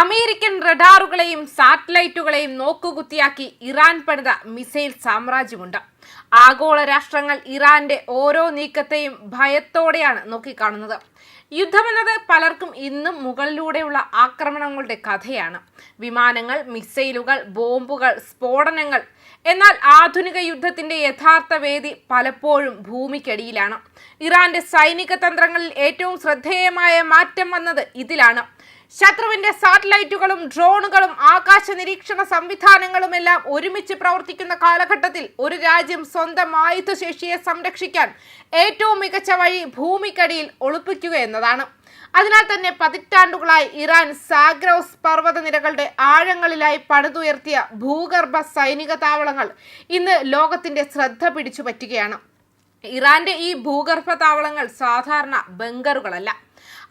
American റഡാറുകളെയും സാറ്റലൈറ്റുകളെയും നോക്കുകുത്തിയാക്കി ഇറാൻ പണിത മിസൈൽ സാമ്രാജ്യമുണ്ട്. ആഗോള രാഷ്ട്രങ്ങൾ ഇറാന്റെ ഓരോ നീക്കത്തെയും ഭയത്തോടെയാണ് നോക്കിക്കാണുന്നത്. യുദ്ധമെന്നത് പലർക്കും ഇന്നും മുകളിലൂടെയുള്ള ആക്രമണങ്ങളുടെ കഥയാണ്. വിമാനങ്ങൾ മിസൈലുകൾ ബോംബുകൾ സ്ഫോടനങ്ങൾ. എന്നാൽ ആധുനിക യുദ്ധത്തിന്റെ യഥാർത്ഥ വേദി പലപ്പോഴും ഭൂമിക്കടിയിലാണ്. ഇറാന്റെ സൈനിക തന്ത്രങ്ങളിൽ ഏറ്റവും ശ്രദ്ധേയമായ മാറ്റം വന്നത് ഇതിലാണ്. ശത്രുവിന്റെ സാറ്റലൈറ്റുകളും ഡ്രോണുകളും ആകാശ നിരീക്ഷണ സംവിധാനങ്ങളും എല്ലാം ഒരുമിച്ച് പ്രവർത്തിക്കുന്ന കാലഘട്ടത്തിൽ ഒരു രാജ്യം സ്വന്തം ആയുധശേഷിയെ സംരക്ഷിക്കാൻ ഏറ്റവും മികച്ച വഴി ഭൂമിക്കടിയിൽ ഒളിപ്പിക്കുക എന്നതാണ്. അതിനാൽ തന്നെ പതിറ്റാണ്ടുകളായി ഇറാൻ സാഗ്രോസ് പർവതനിരകളുടെ ആഴങ്ങളിലായി പണിതുയർത്തിയ ഭൂഗർഭ സൈനിക താവളങ്ങൾ ഇന്ന് ലോകത്തിന്റെ ശ്രദ്ധ പിടിച്ചു പറ്റുകയാണ് ഇറാന്റെ ഈ ഭൂഗർഭ താവളങ്ങൾ സാധാരണ ബങ്കറുകളല്ല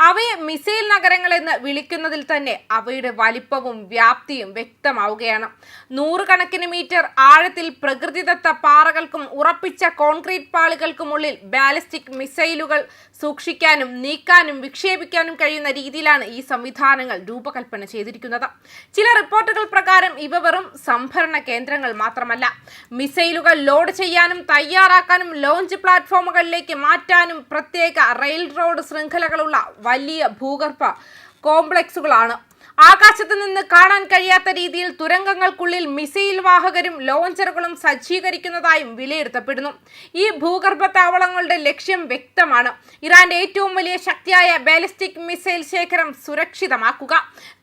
അവയെ മിസൈൽ നഗരങ്ങൾ എന്ന് വിളിക്കുന്നതിൽ തന്നെ അവയുടെ വലിപ്പവും വ്യാപ്തിയും വ്യക്തമാവുകയാണ്. നൂറുകണക്കിന് മീറ്റർ ആഴത്തിൽ പ്രകൃതിദത്ത പാറകൾക്കും ഉറപ്പിച്ച കോൺക്രീറ്റ് പാളികൾക്കുമുള്ളിൽ ബാലിസ്റ്റിക് മിസൈലുകൾ സൂക്ഷിക്കാനും നീക്കാനും വിക്ഷേപിക്കാനും കഴിയുന്ന രീതിയിലാണ് ഈ സംവിധാനങ്ങൾ രൂപകൽപ്പന ചെയ്തിരിക്കുന്നത്. ചില റിപ്പോർട്ടുകൾ പ്രകാരം ഇവ വെറും സംഭരണ കേന്ദ്രങ്ങൾ മാത്രമല്ല. മിസൈലുകൾ ലോഡ് ചെയ്യാനും തയ്യാറാക്കാനും ലോഞ്ച് പ്ലാറ്റ്ഫോമുകളിലേക്ക് മാറ്റാനും പ്രത്യേക റെയിൽ റോഡ് ശൃംഖലകളുള്ള വലിയ ഭൂഗർഭ കോംപ്ലക്സുകളാണ് ആകാശത്ത് നിന്ന് കാണാൻ കഴിയാത്ത രീതിയിൽ തുരങ്കങ്ങൾക്കുള്ളിൽ മിസൈൽ വാഹകരും ലോഞ്ചറുകളും സജ്ജീകരിക്കുന്നതായും വിലയിരുത്തപ്പെടുന്നു. ഈ ഭൂഗർഭ താവളങ്ങളുടെ ലക്ഷ്യം വ്യക്തമാണ്. ഇറാന്റെ ഏറ്റവും വലിയ ശക്തിയായ ബാലിസ്റ്റിക് മിസൈൽ ശേഖരം സുരക്ഷിതമാക്കുക.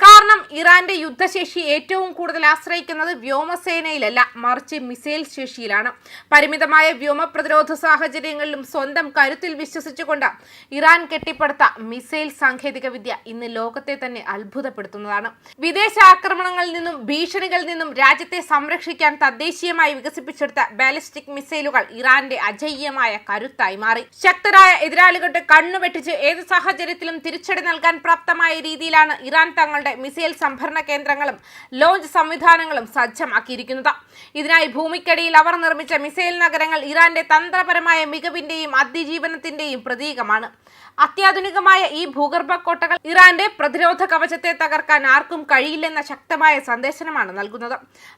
കാരണം ഇറാന്റെ യുദ്ധശേഷി ഏറ്റവും കൂടുതൽ ആശ്രയിക്കുന്നത് വ്യോമസേനയിലല്ല മറിച്ച് മിസൈൽ ശേഷിയിലാണ്. പരിമിതമായ വ്യോമ പ്രതിരോധ സാഹചര്യങ്ങളിലും സ്വന്തം കരുത്തിൽ വിശ്വസിച്ചുകൊണ്ട് ഇറാൻ കെട്ടിപ്പടുത്ത മിസൈൽ സാങ്കേതിക വിദ്യ ഇന്ന് ലോകത്തെ തന്നെ അത്ഭുതപ്പെടുത്തുന്നതാണ് വിദേശ ആക്രമണങ്ങളിൽ നിന്നും ഭീഷണികളിൽ നിന്നും രാജ്യത്തെ സംരക്ഷിക്കാൻ തദ്ദേശീയമായി വികസിപ്പിച്ചെടുത്ത ബാലിസ്റ്റിക് മിസൈലുകൾ ഇറാന്റെ അജയ്യമായ കരുത്തായി മാറി. ശക്തരായ എതിരാളികളുടെ കണ്ണുവെട്ടിച്ച് ഏത് സാഹചര്യത്തിലും തിരിച്ചടി നൽകാൻ പ്രാപ്തമായ രീതിയിലാണ് ഇറാൻ തങ്ങളുടെ മിസൈൽ സംഭരണ കേന്ദ്രങ്ങളും ലോഞ്ച് സംവിധാനങ്ങളും സജ്ജമാക്കിയിരിക്കുന്നത്. ഇതിനായി ഭൂമിക്കടിയിൽ അവർ നിർമ്മിച്ച മിസൈൽ നഗരങ്ങൾ ഇറാന്റെ തന്ത്രപരമായ മികവിന്റെയും അതിജീവനത്തിന്റെയും പ്രതീകമാണ്. അത്യാധുനികമായ ഈ ഭൂഗർഭ കോട്ടകൾ ഇറാന്റെ പ്രതിരോധ കവചത്തെ തകർക്കാൻ ആർക്കും കഴിയില്ലെന്ന ശക്തമായ സന്ദേശനമാണ് നൽകുന്നത്.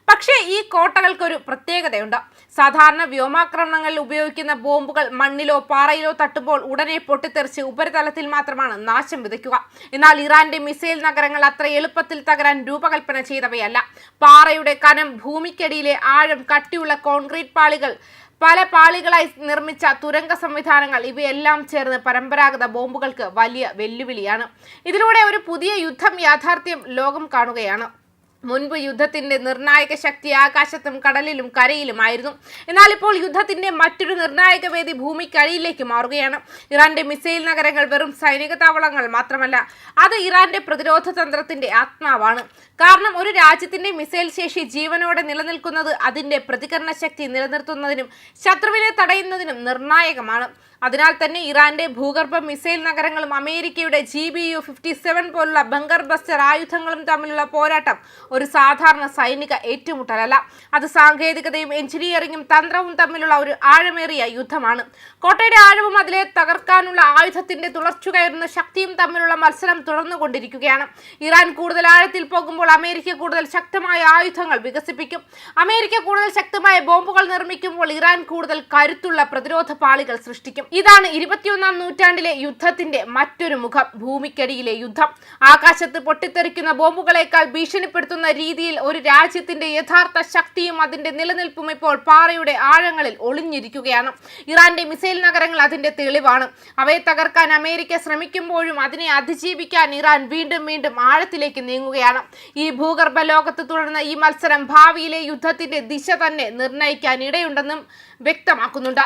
പക്ഷേ ഈ കോട്ടകൾക്ക് ഒരു പ്രത്യേകതയുണ്ട്. സാധാരണ വ്യോമാക്രമണങ്ങളിൽ ഉപയോഗിക്കുന്ന ബോംബുകൾ മണ്ണിലോ പാറയിലോ തട്ടുമ്പോൾ ഉടനെ പൊട്ടിത്തെറിച്ച് ഉപരിതലത്തിൽ മാത്രമാണ് നാശം വിതയ്ക്കുക. എന്നാൽ ഇറാന്റെ മിസൈൽ നഗരങ്ങൾ അത്ര എളുപ്പത്തിൽ തകരാൻ രൂപകൽപ്പന ചെയ്തവയല്ല. പാറയുടെ കനം ഭൂമിക്കടിയിലെ ആഴം കട്ടിയുള്ള കോൺക്രീറ്റ് പാളികൾ പല പാളികളായി നിർമ്മിച്ച തുരങ്ക സംവിധാനങ്ങൾ ഇവയെല്ലാം ചേർന്ന് പരമ്പരാഗത ബോംബുകൾക്ക് വലിയ വെല്ലുവിളിയാണ്. ഇതിലൂടെ ഒരു പുതിയ യുദ്ധം യാഥാർത്ഥ്യം ലോകം കാണുകയാണ്. മുൻപ് യുദ്ധത്തിന്റെ നിർണായക ശക്തി ആകാശത്തും കടലിലും കരയിലുമായിരുന്നു. എന്നാൽ ഇപ്പോൾ യുദ്ധത്തിന്റെ മറ്റൊരു നിർണായക വേദി ഭൂമിക്കടിയിലേക്ക് മാറുകയാണ്. ഇറാന്റെ മിസൈൽ നഗരങ്ങൾ വെറും സൈനിക താവളങ്ങൾ മാത്രമല്ല അത് ഇറാന്റെ പ്രതിരോധ തന്ത്രത്തിന്റെ ആത്മാവാണ്. കാരണം ഒരു രാജ്യത്തിന്റെ മിസൈൽ ശേഷി ജീവനോടെ നിലനിൽക്കുന്നത് അതിന്റെ പ്രതികരണ ശക്തി നിലനിർത്തുന്നതിനും ശത്രുവിനെ തടയുന്നതിനും നിർണായകമാണ്. അതിനാൽ തന്നെ ഇറാന്റെ ഭൂഗർഭ മിസൈൽ നഗരങ്ങളും അമേരിക്കയുടെ G B U fifty seven പോലുള്ള ബങ്കർ ബസ്റ്റർ ആയുധങ്ങളും തമ്മിലുള്ള പോരാട്ടം ഒരു സാധാരണ സൈനിക ഏറ്റുമുട്ടലല്ല. അത് സാങ്കേതികതയും എഞ്ചിനീയറിംഗും തന്ത്രവും തമ്മിലുള്ള ഒരു ആഴമേറിയ യുദ്ധമാണ്. കോട്ടയുടെ ആഴവും അതിലെ തകർക്കാനുള്ള ആയുധത്തിന്റെ തുളർച്ചുകയറുന്ന ശക്തിയും തമ്മിലുള്ള മത്സരം തുടർന്നുകൊണ്ടിരിക്കുകയാണ്. ഇറാൻ കൂടുതൽ ആഴത്തിൽ പോകുമ്പോൾ അമേരിക്ക കൂടുതൽ ശക്തമായ ആയുധങ്ങൾ വികസിപ്പിക്കും. അമേരിക്ക കൂടുതൽ ശക്തമായ ബോംബുകൾ നിർമ്മിക്കുമ്പോൾ ഇറാൻ കൂടുതൽ കരുത്തുള്ള പ്രതിരോധ പാളികൾ സൃഷ്ടിക്കും. ഇതാണ് ഇരുപത്തിയൊന്നാം നൂറ്റാണ്ടിലെ യുദ്ധത്തിന്റെ മറ്റൊരു മുഖം. ഭൂമിക്കടിയിലെ യുദ്ധം. ആകാശത്ത് പൊട്ടിത്തെറിക്കുന്ന ബോംബുകളേക്കാൾ ഭീഷണിപ്പെടുത്തുന്ന രീതിയിൽ ഒരു രാജ്യത്തിന്റെ യഥാർത്ഥ ശക്തിയും അതിന്റെ നിലനിൽപ്പും ഇപ്പോൾ പാറയുടെ ആഴങ്ങളിൽ ഒളിഞ്ഞിരിക്കുകയാണ്. ഇറാന്റെ മിസൈൽ നഗരങ്ങൾ അതിന്റെ തെളിവാണ്. അവയെ തകർക്കാൻ അമേരിക്ക ശ്രമിക്കുമ്പോഴും അതിനെ അതിജീവിക്കാൻ ഇറാൻ വീണ്ടും വീണ്ടും ആഴത്തിലേക്ക് നീങ്ങുകയാണ്. ഈ ഭൂഗർഭ ലോകത്ത് തുടർന്ന ഈ മത്സരം ഭാവിയിലെ യുദ്ധത്തിന്റെ ദിശ തന്നെ നിർണയിക്കാൻ ഇടയുണ്ടെന്നും വ്യക്തമാക്കുന്നുണ്ട്.